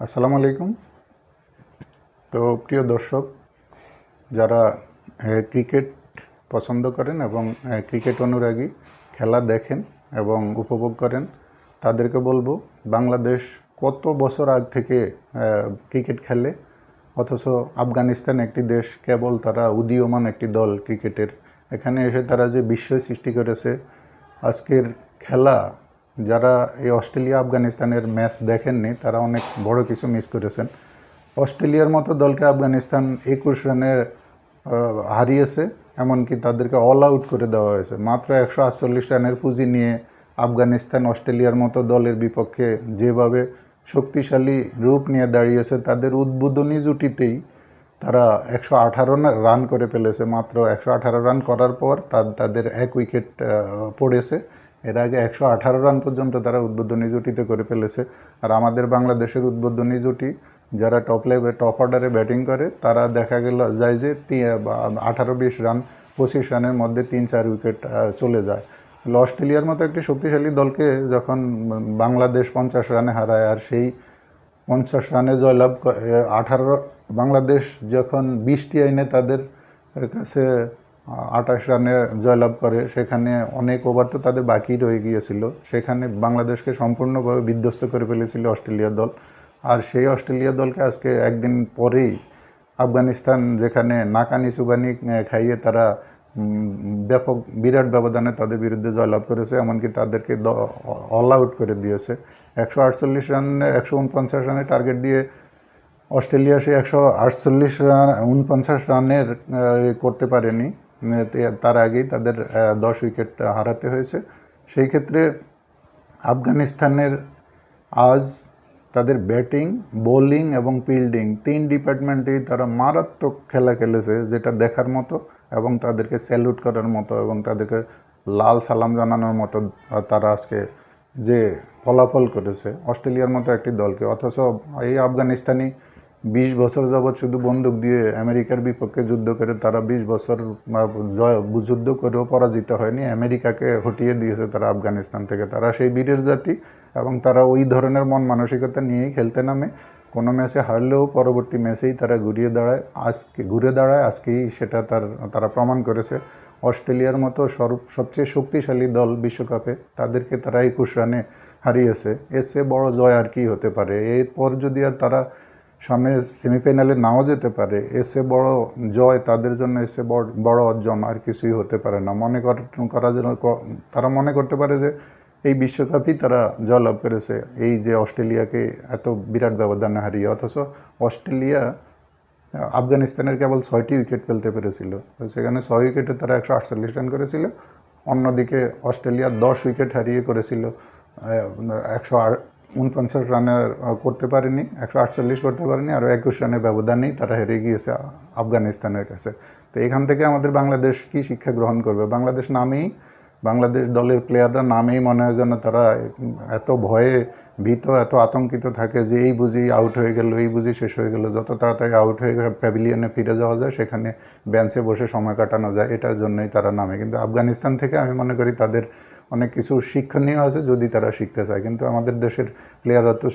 আসসালামু আলাইকুম। তো প্রিয় দর্শক, যারা ক্রিকেট পছন্দ করেন এবং ক্রিকেট অনুরাগী খেলা দেখেন এবং উপভোগ করেন, তাদেরকে বলব, বাংলাদেশ কত বছর আগ থেকে ক্রিকেট খেলে? অথচ আফগানিস্তান একটি দেশ, কেবল তারা উদীয়মান একটি দল ক্রিকেটের। এখানে এসে তারা যে বিস্ময় সৃষ্টি করেছে, আজকের খেলা যারা এই অস্ট্রেলিয়া আফগানিস্তানের ম্যাচ দেখেননি, তারা অনেক বড় কিছু মিস করেছেন। অস্ট্রেলিয়ার মতো দলকে আফগানিস্তান একুশ রানে হারিয়েছে, এমনকি তাদেরকে অল আউট করে দেওয়া হয়েছে। মাত্র একশো আটচল্লিশ রানের পুঁজি নিয়ে আফগানিস্তান অস্ট্রেলিয়ার মতো দলের বিপক্ষে যেভাবে শক্তিশালী রূপ নিয়ে দাঁড়িয়েছে, তাদের উদ্বোধনী জুটিতেই তারা একশো আঠারো রান করে ফেলেছে। মাত্র একশো আঠারো রান করার পর তাদের এক উইকেট পড়েছে। এর আগে একশো আঠারো রান পর্যন্ত তারা উদ্বোধনী জুটিতে করে ফেলেছে। আর আমাদের বাংলাদেশের উদ্বোধনী জুটি যারা টপ লেভে টপ অর্ডারে ব্যাটিং করে, তারা দেখা গেল যায় যে আঠারো বিশ রান, পঁচিশ রানের মধ্যে তিন, চার উইকেট চলে যায়। অস্ট্রেলিয়ার মতো একটি শক্তিশালী দলকে যখন বাংলাদেশ পঞ্চাশ রানে হারায় আর সেই পঞ্চাশ রানে জয়লাভ আঠারো বাংলাদেশ যখন বিশটি আইনে তাদের কাছে আঠাশ রানে জয়লাভ করে সেখানে অনেক ওভার তো তাদের বাকি রয়ে গিয়েছিল। সেখানে বাংলাদেশকে সম্পূর্ণভাবে বিধ্বস্ত করে ফেলেছিল অস্ট্রেলিয়া দল। আর সেই অস্ট্রেলিয়া দলকে আজকে একদিন পরেই আফগানিস্তান যেখানে নাকানি আহ, খাইয়ে তারা ব্যাপক বিরাট ব্যবধানে তাদের বিরুদ্ধে জয়লাভ করেছে এমনকি তাদেরকে অল আউট করে দিয়েছে। একশো আটচল্লিশ রানে একশো উনপঞ্চাশ রানে টার্গেট দিয়ে অস্ট্রেলিয়া সে একশো আটচল্লিশ রান উনপঞ্চাশ রানের করতে পারেনি। তার আগেই তাদের দশ উইকেট হারাতে হয়েছে। সেই ক্ষেত্রে আফগানিস্তানের আজ তাদের ব্যাটিং, বোলিং এবং ফিল্ডিং তিন ডিপার্টমেন্টেই তারা মারাত্মক খেলা খেলেছে, যেটা দেখার মতো এবং তাদেরকে স্যালুট করার মতো এবং তাদেরকে লাল সালাম জানানোর মতো তারা আজকে যে ফলাফল করেছে, অস্ট্রেলিয়ার মতো একটি দলকে। অথচ এই আফগানিস্তানি বিশ বছর যাবৎ শুধু বন্দুক দিয়ে আমেরিকার বিপক্ষে যুদ্ধ করে তারা বিশ বছর জয়, যুদ্ধ করেও পরাজিত হয়নি। আমেরিকাকে হটিয়ে দিয়েছে তারা আফগানিস্তান থেকে। তারা সেই বীরের জাতি এবং তারা ওই ধরনের মন মানসিকতা নিয়েই খেলতে নামে। কোনো ম্যাচে হারলেও পরবর্তী ম্যাচেই তারা ঘুরিয়ে দাঁড়ায়। আজকে ঘুরে দাঁড়ায়, আজকেই সেটা তার, তারা প্রমাণ করেছে। অস্ট্রেলিয়ার মতো সবচেয়ে শক্তিশালী দল বিশ্বকাপে তাদেরকে তারা একুশ রানে হারিয়েছে। এসে বড় জয় আর কি হতে পারে? এরপর যদি আর তারা সামনে সেমিফাইনালে নাও যেতে পারে। এসে বড় জয় তাদের জন্য এসে বড় বড় অর্জন আর কিছুই হতে পারে না। মনে কর করার জন্য তারা মনে করতে পারে যে এই বিশ্বকাপই তারা জয়লাভ করেছে। এই যে অস্ট্রেলিয়াকে এত বিরাট ব্যবধানে হারিয়ে, অথচ অস্ট্রেলিয়া, আফগানিস্তানের কেবল ছয়টি উইকেট ফেলতে পেরেছিল। সেখানে ছয় উইকেটে তারা একশো আটচল্লিশ রান করেছিল। অন্যদিকে অস্ট্রেলিয়া দশ উইকেট হারিয়ে করেছিল। একশো আট উনপঞ্চাশ রানের করতে পারেনি, একশো আটচল্লিশ করতে পারেনি আর একুশ রানের ব্যবধানেই তারা হেরে গিয়েছে আফগানিস্তানের কাছে। তো এখান থেকে আমাদের বাংলাদেশ কি শিক্ষা গ্রহণ করবে? বাংলাদেশ নামেই, বাংলাদেশ দলের প্লেয়াররা নামেই মনে হয় যেন তারা এত ভয়ে ভীত, এত আতঙ্কিত থাকে যে এই বুঝি আউট হয়ে গেল, এই বুঝি শেষ হয়ে গেল। যত তাড়াতাড়ি আউট হয়ে প্যাভিলিয়নে ফিরে যাওয়া যায়, সেখানে বেঞ্চে বসে সময় কাটানো যায়, এটার জন্যই তারা নামে। কিন্তু আফগানিস্তান থেকে আমি মনে করি তাদের অনেক কিছু শিক্ষণীয় আছে যদি তারা শিখতে চায়। কিন্তু আমাদের দেশের প্লেয়াররা তো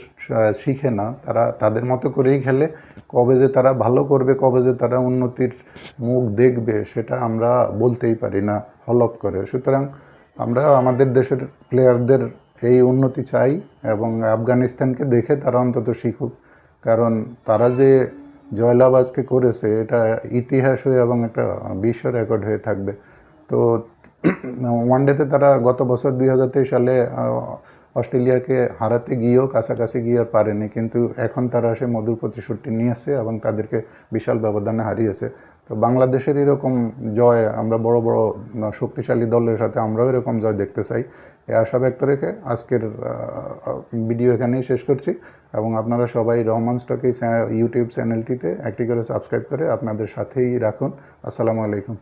শিখে না। তারা, তাদের মতো করেই খেলে। কবে যে তারা ভালো করবে, কবে যে তারা উন্নতির মুখ দেখবে, সেটা আমরা বলতেই পারি না হলপ করে। সুতরাং আমরা আমাদের দেশের প্লেয়ারদের এই উন্নতি চাই এবং আফগানিস্তানকে দেখে তারা অন্তত শিখুক। কারণ তারা যে জয়লাভ আজকে করেছে, এটা ইতিহাস হয়ে এবং একটা বিশ্ব রেকর্ড হয়ে থাকবে। তো ওয়ানডেতে তারা গত বছর দুই হাজার তেইশ সালে অস্ট্রেলিয়াকে হারাতে গিয়েও কাছাকাছি গিয়ে আর পারেনি। কিন্তু এখন তারা সে মধুর প্রতিশ্রুতি নিয়েছে এবং তাদেরকে বিশাল ব্যবধানে হারিয়েছে। তো বাংলাদেশের এরকম জয়, আমরা বড় বড় শক্তিশালী দলের সাথে আমরাও এরকম জয় দেখতে চাই। এই আশা ব্যক্ত রেখে আজকের ভিডিও এখানেই শেষ করছি। এবং আপনারা সবাই রহমান স্টক ইউটিউব চ্যানেলটিতে একটি করে সাবস্ক্রাইব করে আপনাদের সাথেই রাখুন। আসসালামু আলাইকুম।